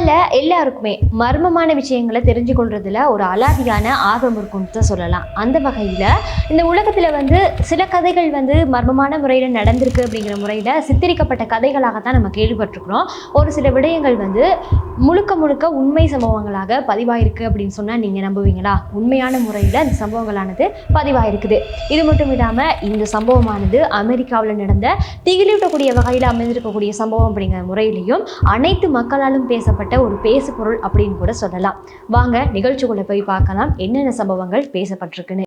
நம்மள எல்லாருக்குமே மர்மமான விஷயங்களை தெரிஞ்சு கொள்றதுல ஒரு அலாதியான ஆர்வம் இருக்கும்னு தான் சொல்லலாம். அந்த வகையில் இந்த உலகத்தில் வந்து சில கதைகள் வந்து மர்மமான முறையில் நடந்திருக்கு அப்படிங்கிற முறையில் சித்தரிக்கப்பட்ட கதைகளாக தான் நம்ம கேள்விப்பட்டிருக்கிறோம். ஒரு சில விடயங்கள் வந்து முழுக்க முழுக்க உண்மை சம்பவங்களாக பதிவாயிருக்கு அப்படின்னு சொன்னால் நீங்கள் நம்புவீங்களா? உண்மையான முறையில் அந்த சம்பவங்களானது பதிவாயிருக்குது. இது மட்டும் இல்லாமல் இந்த சம்பவமானது அமெரிக்காவில் நடந்த திகிலூட்டக்கூடிய வகையில் அமைந்திருக்கக்கூடிய சம்பவம் அப்படிங்கிற முறையிலையும் அனைத்து மக்களாலும் பேசப்பட்ட ஒரு பேசு பொருள் அப்படின்னு கூட சொல்லலாம். வாங்க நிகழ்ச்சிக்குள்ள போய் பார்க்கலாம். என்னென்ன சம்பவங்கள் பேசப்பட்டிருக்குன்னு.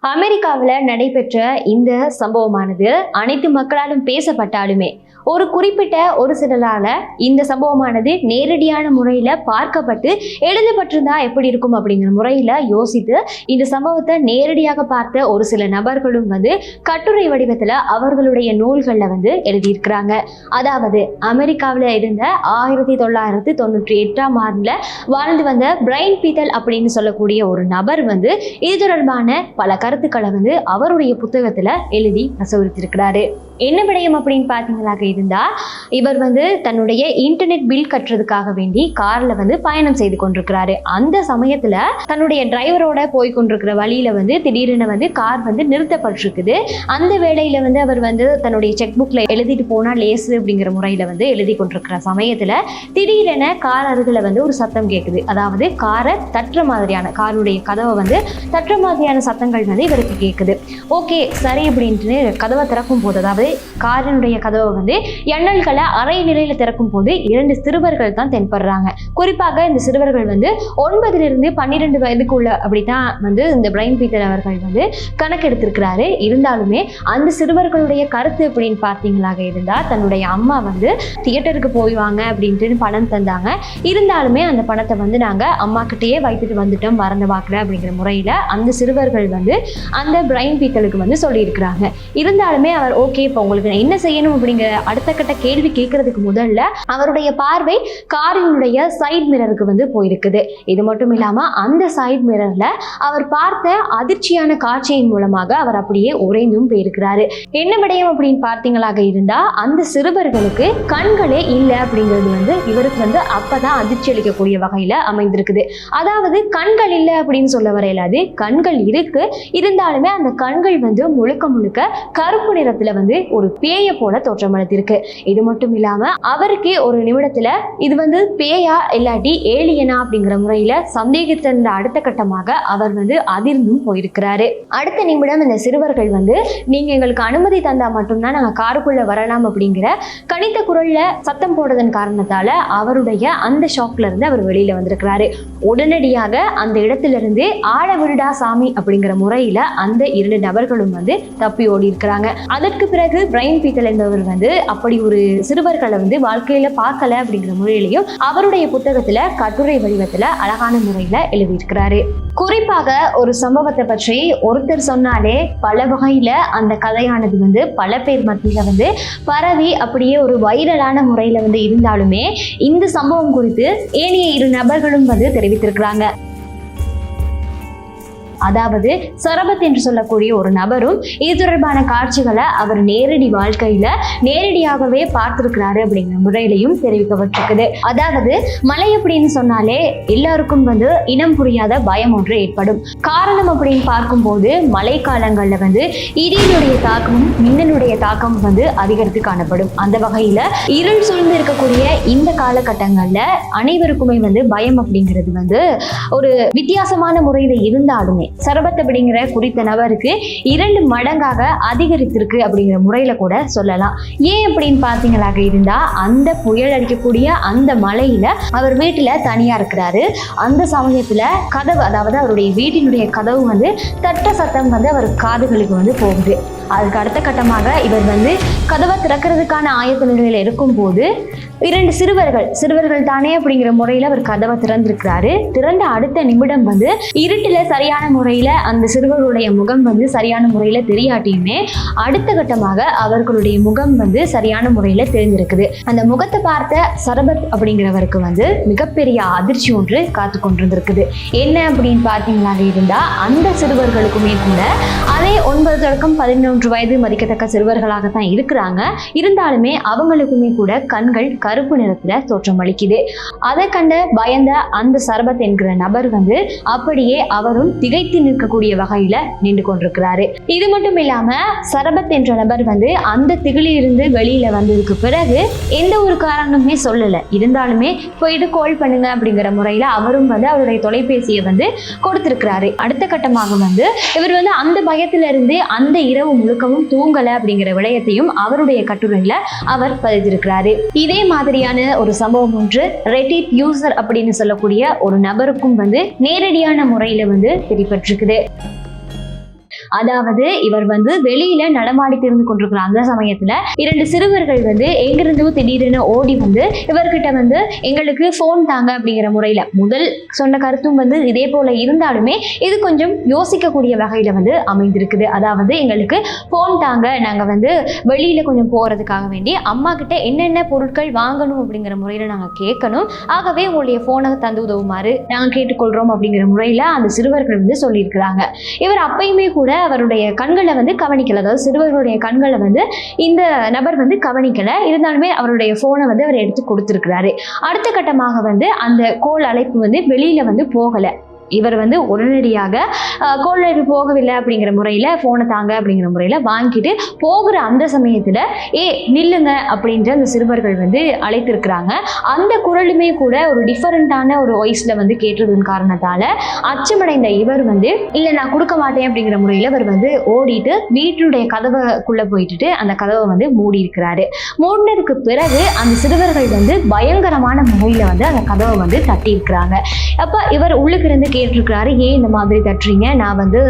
அமெரிக்காவில் நடைபெற்ற இந்த சம்பவமானது அனைத்து மக்களாலும் பேசப்பட்டாலுமே ஒரு குறிப்பிட்ட ஒரு சிலரால இந்த சம்பவமானது நேரடியான முறையில் பார்க்கப்பட்டு எழுதப்பட்டிருந்தா எப்படி இருக்கும் அப்படிங்கிற முறையில் யோசித்து இந்த சம்பவத்தை நேரடியாக பார்த்த ஒரு சில நபர்களும் வந்து கட்டுரை வடிவத்தில் அவர்களுடைய நூல்களில் வந்து எழுதியிருக்கிறாங்க. அதாவது அமெரிக்காவில் இருந்த ஆயிரத்தி தொள்ளாயிரத்தி தொண்ணூற்றி எட்டாம் ஆண்டில் வாழ்ந்து வந்த பிரைன் பீத்தல் அப்படின்னு சொல்லக்கூடிய ஒரு நபர் வந்து இது தொடர்பான பல கருத்துக்களை வந்து அவருடைய புத்தகத்தில் எழுதி பிரசுரித்திருக்கிறாரு என்ன விடயம் அப்படின்னு பார்த்தீங்களாக இருந்தா இவர் வந்து தன்னுடைய இன்டர்நெட் பில் கட்டுறதுக்காக வேண்டி கார்ல வந்து பயணம் செய்து கொண்டிருக்கிறாரு. அந்த சமயத்துல தன்னுடைய டிரைவரோட போய் கொண்டிருக்கிற வழியில வந்து திடீரென வந்து கார் வந்து நிறுத்தப்பட்டிருக்குது. அந்த வேளையில வந்து அவர் வந்து தன்னுடைய செக் புக்ல எழுதிட்டு போனா லேசு அப்படிங்கிற முறையில வந்து எழுதி கொண்டிருக்கிற சமயத்துல திடீரென கார் அருகில் வந்து ஒரு சத்தம் கேட்குது அதாவது காரை தட்டுற மாதிரியான காருடைய கதவை வந்து தட்டுற மாதிரியான சத்தங்கள் வந்து இவருக்கு கேட்குது ஓகே சரி அப்படின்ட்டு கதவை திறக்கும் போது அதாவது காரினுடைய கதவை வந்து எண்ணல்களை அரை நிலையில திறக்கும் போது இரண்டு சிறுவர்கள் தான் தென்படுறாங்க. குறிப்பாக இந்த சிறுவர்கள் வந்து ஒன்பதிலிருந்து பன்னிரெண்டு வயதுக்குள்ள அப்படித்தான் வந்து இந்த பிரைன் பீட்டர் அவர்கள் வந்து கணக்கெடுத்திருக்கிறாரு. இருந்தாலுமே அந்த சிறுவர்களுடைய கருத்து அப்படின்னு பார்த்தீங்களாக இருந்தால் தன்னுடைய அம்மா வந்து தியேட்டருக்கு போய் வாங்க அப்படின்ட்டு பணம் தந்தாங்க. இருந்தாலுமே அந்த பணத்தை வந்து நாங்கள் அம்மா கிட்டேயே வைத்துட்டு வந்துட்டோம் மறந்து பார்க்கல அப்படிங்கிற முறையில் அந்த சிறுவர்கள் வந்து அந்த பிரைன் பீட்டலுக்கு வந்து சொல்லியிருக்கிறாங்க. இருந்தாலுமே அவர் ஓகே இப்போ உங்களுக்கு நான் என்ன செய்யணும் அப்படிங்கிற அடுத்த கட்ட கேள்வி கேட்கறதுக்கு முதல்ல அவருடைய பார்வை காரினுடைய சைட் மிரருக்கு வந்து போயிருக்குது. இது மட்டும் இல்லாம அந்த சைட் மிரர்ல அவர் பார்த்த அதிர்ச்சியான காட்சியின் மூலமாக அவர் அப்படியே உறைந்தும் போயிருக்கிறாரு. என்ன விடயம் அப்படின்னு பார்த்தீங்களாக இருந்தா அந்த சிறுவர்களுக்கு கண்களே இல்லை அப்படிங்கிறது வந்து இவருக்கு வந்து அப்பதான் அதிர்ச்சி அளிக்கக்கூடிய வகையில அமைந்திருக்குது. அதாவது கண்கள் இல்லை அப்படின்னு சொல்ல வரையிலாது கண்கள் இருக்கு. இருந்தாலுமே அந்த கண்கள் வந்து முழுக்க முழுக்க கருப்பு நிறத்துல வந்து ஒரு பேய போல தோற்றமளித்திருக்கு இது மட்டும் இல்லாம அவருக்கு ஒரு நிமிடத்துல இது வந்து பேயா இல்லாட்டி ஏலியனா அப்படிங்கிற முறையில சந்தேகித்திருந்த அடுத்த கட்டமாக அவர் வந்து அதிர்ந்தும் போயிருக்கிறாரு. அடுத்த நிமிடம் இந்த சிறுவர்கள் வந்து நீங்க எங்களுக்கு அனுமதி தந்தா மட்டும்தான் நாங்க காருக்குள்ள வரலாம் அப்படிங்கிற கணித்த குரல்ல சத்தம் போடுறதன் காரணத்தால அவருடைய அந்த ஷாக்ல இருந்து அவர் வெளியில வந்திருக்கிறாரு. உடனடியாக அந்த இடத்திலிருந்து ஆழ விருடா சாமி அப்படிங்கிற முறையில அந்த இரண்டு நபர்களும் வந்து தப்பி ஓடி இருக்கிறாங்க அதற்கு பிறகு பிரைன் பீட்டல் என்பவர் வந்து அப்படி ஒரு சிறுவர்களை வந்து வாழ்க்கையில பார்க்கல அப்படிங்கிற முறையிலையும் அவருடைய புத்தகத்துல கட்டுரை வடிவத்துல அழகான முறையில எழுதியிருக்கிறாரு. குறிப்பாக ஒரு சம்பவத்தை பற்றி ஒருத்தர் சொன்னாலே பல வகையில அந்த கதையானது வந்து பல பேர் மத்தியில வந்து பரவி அப்படியே ஒரு வைரலான முறையில வந்து இருந்தாலுமே இந்த சம்பவம் குறித்து ஏனைய இரு நபர்களும் வந்து தெரிவித்திருக்கிறாங்க. அதாவது சரபத் என்று சொல்லக்கூடிய ஒரு நபரும் இது தொடர்பான காட்சிகளை அவர் நேரடி வாழ்க்கையில நேரடியாகவே பார்த்திருக்கிறாரு அப்படிங்கிற முறையிலையும் தெரிவிக்கப்பட்டிருக்குது. அதாவது மலை அப்படின்னு சொன்னாலே எல்லாருக்கும் வந்து இனம் புரியாத பயம் ஒன்று ஏற்படும். காரணம் அப்படின்னு பார்க்கும்போது மழை காலங்கள்ல வந்து இடியினுடைய தாக்கமும் மின்னலுடைய தாக்கமும் வந்து அதிகரித்து காணப்படும். அந்த வகையில இருள் சூழ்ந்து இருக்கக்கூடிய இந்த காலகட்டங்கள்ல அனைவருக்குமே வந்து பயம் அப்படிங்கிறது வந்து ஒரு வித்தியாசமான முறையில இருந்தாலுமே சரபத் அப்படிங்கிற குறித்த நபருக்கு இரண்டு மடங்காக அதிகரித்திருக்கு அப்படிங்கிற முறையில் கூட சொல்லலாம். ஏன் அப்படின்னு பார்த்தீங்களாக இருந்தால் அந்த புயல் அடிக்கக்கூடிய அந்த மலையில் அவர் வீட்டில் தனியாக இருக்கிறாரு. அந்த சமயத்தில் கதவு அதாவது அவருடைய வீட்டினுடைய கதவு வந்து தட்ட சத்தம் வந்து அவர் காதுகளுக்கு வந்து போகுது. அதுக்கு அடுத்த கட்டமாக இவர் வந்து கதவை திறக்கிறதுக்கான ஆயத்த நிலையில் இருக்கும்போது இரண்டு சிறுவர்கள் சிறுவர்கள் தானே அப்படிங்கிற முறையில் அவர் கதவை திறந்திருக்கிறாரு. திறந்த அடுத்த நிமிடம் வந்து இருட்டில் சரியான முறையில் அந்த சிறுவர்களுடைய முகம் வந்து சரியான முறையில் தெரியாட்டியுமே அடுத்த கட்டமாக அவர்களுடைய முகம் வந்து சரியான முறையில் தெரிஞ்சிருக்குது அந்த முகத்தை பார்த்த சரபத் அப்படிங்கிறவருக்கு வந்து மிகப்பெரிய அதிர்ச்சி ஒன்று காத்து கொண்டிருந்திருக்குது. என்ன அப்படின்னு பார்த்தீங்களாக இருந்தால் அந்த சிறுவர்களுக்குமே கூட அதே ஒன்பது தொடக்கம் பதினொன்று மூன்று வயது மதிக்கத்தக்க சிறுவர்களாகத்தான் இருக்கிறாங்க. இருந்தாலுமே அவங்களுக்குமே கூட கண்கள் கருப்பு நிறத்துல தோற்றமளிக்குது அதை கண்ட பயந்த அந்த சரபத் என்கிற நபர் வந்து அப்படியே அவரும் திகைத்து நிற்கக்கூடிய வகையில நின்று கொண்டிருக்கிறாரு. இது மட்டும் இல்லாம சரபத் என்ற நபர் வந்து அந்த திகிலிருந்து வெளியில வந்ததுக்கு பிறகு எந்த ஒரு காரணமுமே சொல்லல. இருந்தாலுமே போயிட்டு கால் பண்ணுங்க அப்படிங்கிற முறையில அவரும் வந்து அவருடைய தொலைபேசியை வந்து கொடுத்திருக்கிறாரு. அடுத்த கட்டமாக வந்து இவர் வந்து அந்த பயத்திலிருந்து அந்த இரவு முழுக்கவும் தூங்கல அப்படிங்கிற விடயத்தையும் அவருடைய கட்டுரையில அவர் பதிஞ்சிருக்கிறாரு இதே மாதிரியான ஒரு சம்பவம் ஒன்று ரெட்டிட் யூசர் அப்படின்னு சொல்லக்கூடிய ஒரு நபருக்கும் வந்து நேரடியான முறையில வந்து தெரிவிப்பட்டிருக்குது அதாவது இவர் வந்து வெளியில நடமாடி திருந்து கொண்டிருக்கிற அந்த சமயத்துல இரண்டு சிறுவர்கள் வந்து எங்கிருந்தோ திடீரென ஓடி வந்து இவர்கிட்ட வந்து எங்களுக்கு ஃபோன் தாங்க அப்படிங்கிற முறையில முதல் சொன்ன கருத்தும் வந்து இதே போல இருந்தாலுமே இது கொஞ்சம் யோசிக்கக்கூடிய வகையில வந்து அமைந்திருக்குது. அதாவது எங்களுக்கு ஃபோன் தாங்க நாங்க வந்து வெளியில கொஞ்சம் போறதுக்காக வேண்டி அம்மா கிட்ட என்னென்ன பொருட்கள் வாங்கணும் அப்படிங்கிற முறையில நாங்க கேட்கணும். ஆகவே உங்களுடைய போனை தந்து உதவுமாறு நாங்க கேட்டுக்கொள்றோம் அப்படிங்கிற முறையில அந்த சிறுவர்கள் வந்து சொல்லியிருக்கிறாங்க. இவர் அப்பயுமே கூட அவருடைய கண்களை வந்து கவனிக்கல. அதாவது சிறுவர்களுடைய கண்களை வந்து இந்த நபர் வந்து கவனிக்கல. இருந்தாலுமே அவருடைய போனை வந்து அவர் எடுத்து கொடுத்துருக்கிறாரு. அடுத்த கட்டமாக வந்து அந்த கோல் அழைப்பு வந்து வெளியில வந்து போகல. இவர் வந்து உடனடியாக அஹ், போகவில்லை அப்படிங்கிற முறையில் ஃபோனை தாங்க அப்படிங்கிற முறையில் வாங்கிட்டு போகிற அந்த சமயத்தில் ஏ நில்லுங்க அப்படின்ற அந்த சிறுவர்கள் வந்து அழைத்திருக்கிறாங்க. அந்த குரலுமே கூட ஒரு டிஃபரெண்ட்டான ஒரு வாய்ஸில் வந்து கேட்டதன் காரணத்தால் அச்சமடைந்த இவர் வந்து இல்லை நான் கொடுக்க மாட்டேன் அப்படிங்கிற முறையில் இவர் வந்து ஓடிட்டு வீட்டுடைய கதவைக்குள்ளே போயிட்டுட்டு அந்த கதவை வந்து மூடி இருக்கிறாரு மூடினதுக்கு பிறகு அந்த சிறுவர்கள் வந்து பயங்கரமான முறையில் வந்து அந்த கதவை வந்து தட்டி இருக்கிறாங்க அப்போ இவர் உள்ளுக்கு இருந்து கே கேட்டிருக்கிறாரு ஏன் இந்த மாதிரி தட்டுறீங்க? நான் வந்து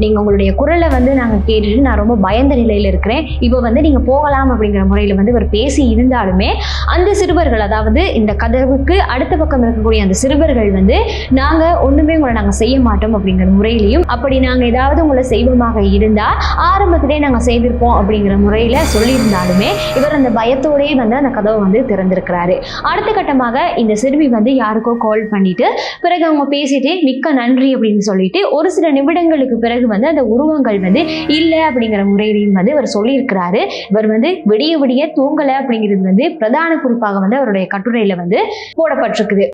நீங்கள் உங்களுடைய குரலை வந்து நாங்கள் கேட்டுட்டு நான் ரொம்ப பயந்த நிலையில் இருக்கிறேன். இப்போ வந்து நீங்கள் போகலாம் அப்படிங்கிற முறையில் வந்து இவர் பேசி இருந்தாலுமே அந்த சிறுவர்கள் அதாவது இந்த கதவுக்கு அடுத்த பக்கம் இருக்கக்கூடிய அந்த சிறுவர்கள் வந்து நாங்கள் ஒன்றுமே உங்களை நாங்கள் செய்ய மாட்டோம் அப்படிங்கிற முறையிலையும் அப்படி நாங்கள் ஏதாவது உங்களை செய்வோமாக இருந்தால் ஆரம்பத்திலே நாங்கள் செய்திருப்போம் அப்படிங்கிற முறையில் சொல்லியிருந்தாலுமே இவர் அந்த பயத்தோடயே வந்து அந்த கதவை வந்து திறந்திருக்கிறாரு. அடுத்த கட்டமாக இந்த சிறுமி வந்து யாருக்கோ கால் பண்ணிட்டு பிறகு அவங்க பேசிட்டு மிக்க நன்றி அப்படின்னு சொல்லிட்டு ஒரு சில நிமிடங்களுக்கு பிறகு வந்து அந்த உருவங்கள் வந்து இல்லை அப்படிங்கிற முறையிலையும் வந்து இவர் சொல்லியிருக்கிறாரு. இவர் வந்து விடிய விடிய தூங்கலை அப்படிங்கிறது வந்து பிரதான குறிப்பாக வந்து அவருடைய கட்டுரையில வந்து போடப்பட்டிருக்குது.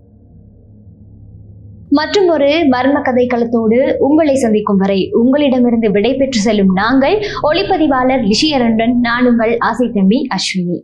மற்றும் ஒரு மர்ம கதை களத்தோடு உங்களை சந்திக்கும் வரை உங்களிடமிருந்து விடைபெற்று செல்லும் நாங்கள் ஒளிப்பதிவாளர் லிஷியரண்டன் நான் உங்கள் ஆசை தம்பி அஸ்வினி.